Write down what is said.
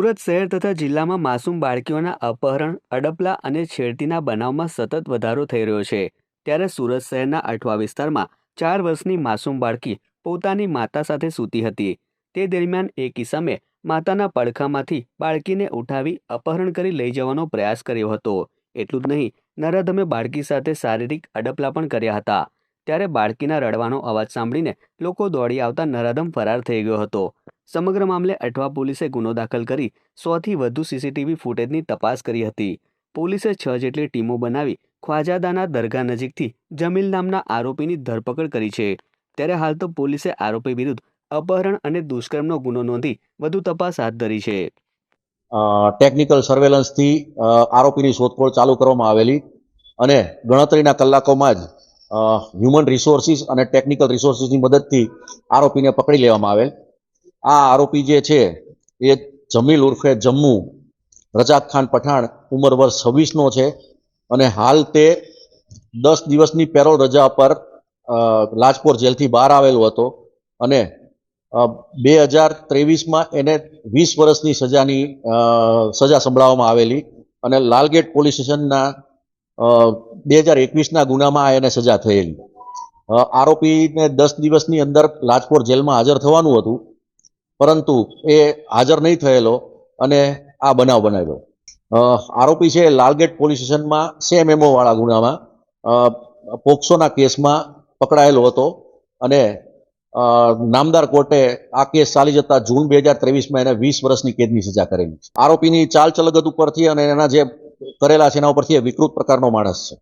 સુરત શહેર તથા જિલ્લામાં માસૂમ બાળકીઓના અપહરણ, અડપલા અને છેડતીના બનાવમાં સતત વધારો થઈ રહ્યો છે. ત્યારે સુરત શહેરના અઠવા વિસ્તારમાં ચાર વર્ષની માસૂમ બાળકી પોતાની માતા સાથે સૂતી હતી. તે દરમિયાન એક ઇસમે માતાના પડખામાંથી બાળકીને ઉઠાવી અપહરણ કરી લઈ જવાનો પ્રયાસ કર્યો હતો. એટલું જ નહીં, નરાધમે બાળકી સાથે શારીરિક અડપલા પણ કર્યા હતા. ત્યારે બાળકીના રડવાનો અવાજ સાંભળીને લોકો દોડી આવતા નરાધમ ફરાર થઈ ગયો હતો. સમગ્ર મામલે અઠવા પોલીસે ગુનો દાખલ કરી સોથી વધુ સીસીટીવી ફૂટેજની તપાસ કરી હતી. પોલીસે છ જેટલી ટીમો બનાવી ખ્વાજાદાના દરગાહ નજીકથી જમીલ નામના આરોપીની ધરપકડ કરી છે. ત્યારે હાલ તો પોલીસે આરોપી વિરુદ્ધ અપહરણ અને દુષ્કર્મનો ગુનો નોંધી વધુ તપાસ હાથ ધરી છે. ટેકનિકલ સર્વેલન્સથી આરોપીની શોધખોળ ચાલુ કરવામાં આવેલી અને ગણતરીના કલાકોમાં જ હ્યુમન રિસોર્સિસ અને ટેકનિકલ રિસોર્સિસની મદદથી આરોપીને પકડી લેવામાં આવેલ. આ આરોપી જે છે, એ જમીલ ઉર્ફે જમ્મુ રજાક ખાન પઠાણ ઉંમર વર્ષ છવ્વીસનો છે અને હાલ તે દસ દિવસની પેરોલ રજા પર લાજપોર જેલથી બહાર આવેલો હતો અને બે હજાર ત્રેવીસમાં એને વીસ વર્ષની સજાની સજા સંભળાવવામાં આવેલી અને લાલગેટ પોલીસ સ્ટેશનના બે હજાર એકવીસના ગુનામાં એને સજા થયેલી. આરોપીને દસ દિવસની અંદર લાજપોર જેલમાં હાજર થવાનું હતું. પરંતુ એ હાજર નહીં થયેલો અને આ બનાવ બનાવ્યો. આરોપી છે લાલગેટ પોલીસ સ્ટેશનમાં સેમ એમઓ વાળા ગુનામાં. પોક્સોના કેસમાં પકડાયેલો હતો અને નામદાર કોર્ટે આ કેસ ચાલી જતા જૂન બે હજાર ત્રેવીસમાં એને વીસ વર્ષની કેદની સજા કરેલી આરોપીની ચાલચલગત ઉપરથી અને એના જે કરેલા છે એના ઉપરથી એ વિકૃત પ્રકારનો માણસ છે.